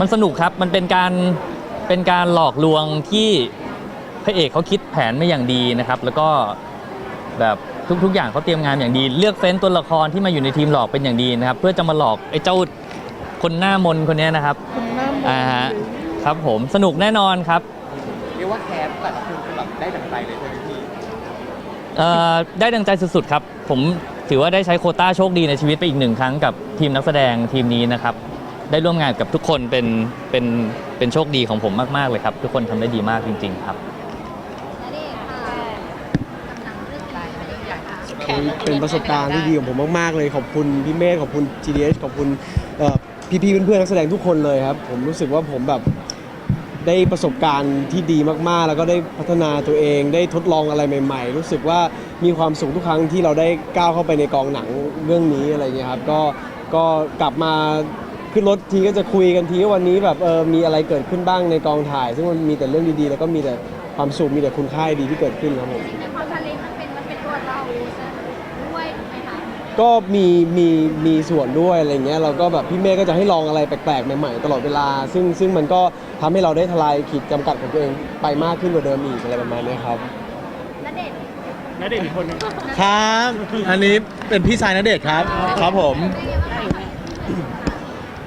มันสนุกครับ มันเป็นการเป็นการหลอกลวงที่พระเอกเขาคิดแผนมาอย่างดีนะครับ แล้วก็แบบทุก ๆ อย่างเขาเตรียมงานอย่างดี เลือกเฟ้นตัวละครที่มาอยู่ในทีมหลอกเป็นอย่างดีนะครับ เพื่อจะมาหลอกไอ้เจ้าคนหน้ามนคนเนี้ยนะครับอ่าฮะครับผมสนุกแน่นอนครับเรียกว่าแคสแต่ละคนคือแบบได้ดังใจเลยใช่ไหมพี่เอ่อได้ดังใจสุดๆครับ ผมถือว่าได้ใช้โควต้าโชคดีในชีวิตไปอีกหนึ่งครั้งกับทีมนักแสดงทีมนี้นะครับ ได้ร่วมงานกับทุกคนเป็นเป็นเป็นโชคดีของผมมากๆเลยครับ ทุกคนทำได้ดีมากจริง ๆ ครับ เป็นประสบการณ์ที่ดีของผมมาก ๆ เลยขอบคุณพี่เมฆขอบคุณ GDH ขอบคุณเอ่อพี่ๆเพื่อนๆนักแสดงทุกคนเลยครับ ผมรู้สึกว่าผมแบบได้ประสบการณ์ที่ดีมากๆ แล้วก็ได้พัฒนาตัวเองได้ทดลองอะไรใหม่ ๆ รู้สึกว่ามีความสุขทุกครั้งที่เราได้ก้าวเข้าไปในกองหนังเรื่องนี้อะไรเงี้ยครับก็ก็กลับมา ขึ้นรถทีก็จะคุยกันทีว่าวันนี้แบบเออมีอะไรเกิดขึ้นบ้างในกองถ่าย ซึ่งมันมีแต่เรื่องดีๆ แล้วก็มีแต่ความสุขมีแต่คุณค่าดีที่เกิดขึ้นครับผมในความทะเลมันเป็นมันเป็นตัวเราซะด้วยถูกไหมคะก็มีมีมีส่วนด้วยอะไรเงี้ยเราก็แบบพี่เมฆก็จะให้ลองอะไรแปลกๆใหม่ๆตลอดเวลา ซึ่งซึ่งมันก็ทำให้เราได้ทลายขีดจำกัดของตัวเองไปมากขึ้นกว่าเดิมอีกอะไรประมาณเนี้ยครับณเดชน์นัดเดทอีกคนนึงครับ อันนี้เป็นพี่ชายณเดชน์ครับ ครับผม เป็นไงบ้างคะ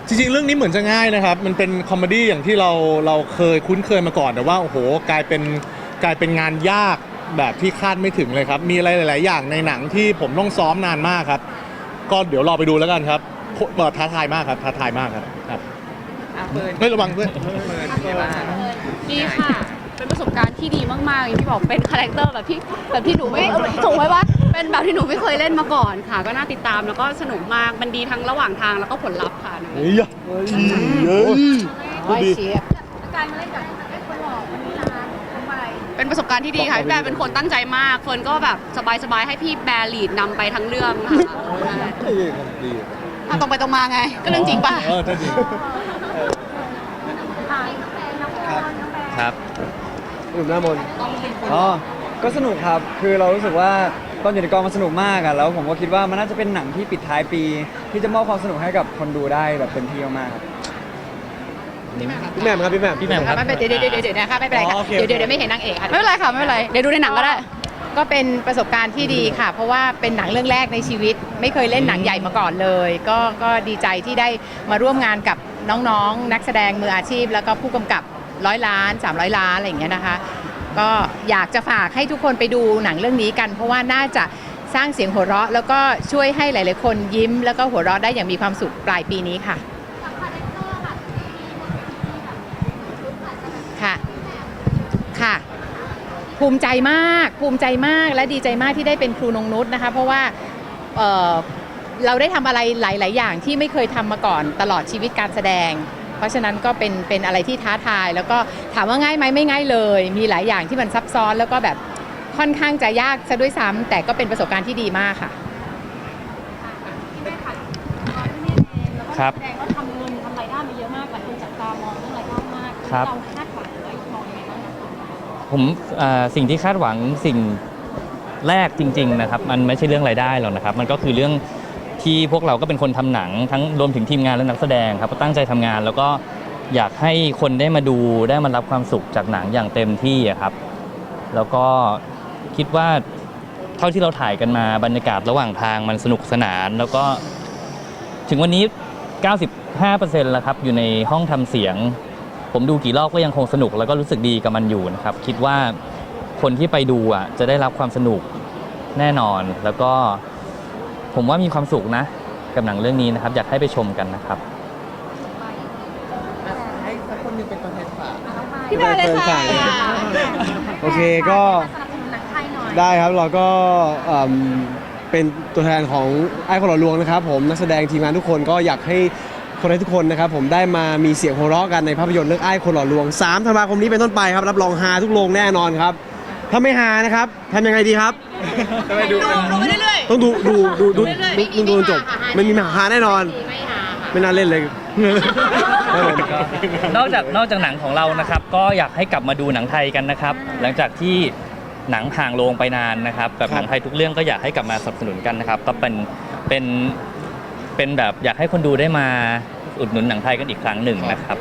จริงๆ เรื่องนี้เหมือนจะง่ายนะครับ มันเป็นคอมเมดี้อย่างที่เราเราเคยคุ้นเคยมาก่อนแต่ว่าโอ้โหกลายเป็นกลายเป็นงานยากแบบที่คาดไม่ถึงเลยครับ มีอะไรหลาย ๆ อย่างในหนังที่ผมต้องซ้อมนานมากครับ ก็เดี๋ยวรอไปดูแล้วกันครับโคเอ่อท้าทายมากครับท้าทายมากครับครับอะเฟิร์นไม่ระวังเพื่อนเฟิร์นเป็นไงบ้างดีค่ะ เป็นประสบการณ์ที่ดีมากๆอย่างที่บอกเป็นคาแรคเตอร์แบบที่แบบที่หนูไม่ส่งไว้ว่า เป็นแบบที่หนูไม่เคยเล่นมาก่อนค่ะ ก็น่าติดตามแล้วก็สนุกมากมันดีทั้งระหว่างทางแล้วก็ผลลัพธ์ค่ะเฮ้ยเฮ้ยเฮ้ยพูดดี การมาเล่นกับไอ้คนหล่อคนนี้ร้านทำไมเป็นประสบการณ์ที่ดีค่ะพี่แบร์เป็นคนตั้งใจมากเฟิร์นก็แบบสบายๆให้พี่แบร์ลีดนำไปทั้งเรื่องค่ะเฮ้ยดีอะตรงไปตรงมาไง ก็เรื่องจริงป่ะ เออถ้าดีถ่ายน้องแบงน้องบอลน้องแบงครับ หนุ่มหน้ามนอ๋อ ก็สนุกครับ คือเรารู้สึกว่า ตอนอยู่ในกองมันสนุกมากอะแล้วผมก็คิดว่ามันน่าจะเป็นหนังที่ปิดท้ายปี ที่จะมอบความสนุกให้กับคนดูได้แบบเต็มที่มากๆครับ พี่แหม่มครับพี่แหม่ม พี่แหม่มครับ ไม่เป็นเดี๋ยวเดี๋ยวเดี๋ยวนะคะไม่เป็นไรค่ะอ๋อโอเค เดี๋ยวเดี๋ยวเดี๋ยวไม่เห็นนางเอกค่ะไม่เป็นไรค่ะไม่เป็นไรเดี๋ยวดูในหนังก็ได้ ก็เป็นประสบการณ์ที่ดีค่ะ เพราะว่าเป็นหนังเรื่องแรกในชีวิต ไม่เคยเล่นหนังใหญ่มาก่อนเลย ก็ก็ดีใจที่ได้มาร่วมงานกับน้องๆ นักแสดงมืออาชีพ แล้วก็ผู้กำกับร้อยล้าน 300 ล้านอะไรอย่างเงี้ยนะคะ ก็อยากจะฝากให้ทุกคนไปดูหนังเรื่องนี้กัน เพราะว่าน่าจะสร้างเสียงหัวเราะ แล้วก็ช่วยให้หลาย ๆ คนยิ้ม แล้วก็หัวเราะได้อย่างมีความสุขปลายปีนี้ค่ะ ค่ะ ค่ะ ภูมิใจมาก ภูมิใจมากและดีใจมากที่ได้เป็นครูนงนุษนะคะ เพราะว่าเเราได้ทำอะไรหลาย ๆ อย่างที่ไม่เคยทำมาก่อนตลอดชีวิตการแสดง เพราะฉะนั้นก็เป็นเป็นอะไรที่ท้าทาย แล้วก็ถามว่าง่ายไหมไม่ง่ายเลย มีหลายอย่างที่มันซับซ้อนแล้วก็แบบค่อนข้างจะยากซะด้วยซ้ำแต่ก็เป็นประสบการณ์ที่ดีมากค่ะที่แม่ค่ะตอนที่แม่เองแล้วก็ครับแสดงก็ทำเงินทำรายได้มาเยอะมากหลายคนจับตามองเรื่องรายได้มากครับ เราคาดหวังไว้มองยังไงบ้างคะผมเอ่อสิ่งที่คาดหวังสิ่งแรกจริง ๆ นะครับ มันไม่ใช่เรื่องรายได้หรอกนะครับ มันก็คือเรื่อง ที่พวกเราก็เป็นคนทำหนังทั้งรวมถึงทีมงานและนักแสดงครับก็ตั้งใจทำงาน แล้วก็อยากให้คนได้มาดูได้มารับความสุขจากหนังอย่างเต็มที่ครับ แล้วก็คิดว่าเท่าที่เราถ่ายกันมาบรรยากาศระหว่างทางมันสนุกสนาน แล้วก็ถึงวันนี้ 95%แล้วครับอยู่ในห้องทำเสียง ผมดูกี่รอบก็ยังคงสนุกแล้วก็รู้สึกดีกับมันอยู่นะครับ คิดว่าคนที่ไปดูอะจะได้รับความสนุกแน่นอนแล้วก็ ผมว่ามีความสุขนะ กับหนังเรื่องนี้นะครับ อยากให้ไปชมกันนะครับ ให้สักคนหนึงเป็นตัวแทนฝาก พี่แบร์เลยค่ะโอเคก็ สนับสนุนหนังไทยหน่อย ได้ครับเราก็เอิ่มเป็นตัวแทนของไอ้คนหล่อลวงนะครับผมนักแสดงทีมงานทุกคนก็อยากให้คนไทยทุกคนนะครับผมได้มามีเสียงหัวเราะกันในภาพยนตร์เรื่องไอ้คนหล่อลวง3ธันวาคมนี้เป็นต้นไปครับรับรองฮาทุกโรงแน่นอนครับถ้าไม่ฮานะครับทำยังไงดีครับ จะไปดูกัน ดูไปเรื่อยต้องดูดูดูดูเรื่อยๆดูไม่ดูจนจบไม่ไม่ฮามีฮาแน่นอนๆไม่หาค่ะ ไม่น่าเล่นเลยครับผมนอกจากนอกจากหนังของเรานะครับ ก็อยากให้กลับมาดูหนังไทยกันนะครับ หลังจากที่หนังห่างโรงไปนานนะครับแบบหนังไทยทุกเรื่องก็อยากให้กลับมาสนับสนุนกันนะครับ ก็เป็นเป็นเป็นแบบอยากให้คนดูได้มาอุดหนุนหนังไทยกันอีกครั้งหนึ่งนะครับ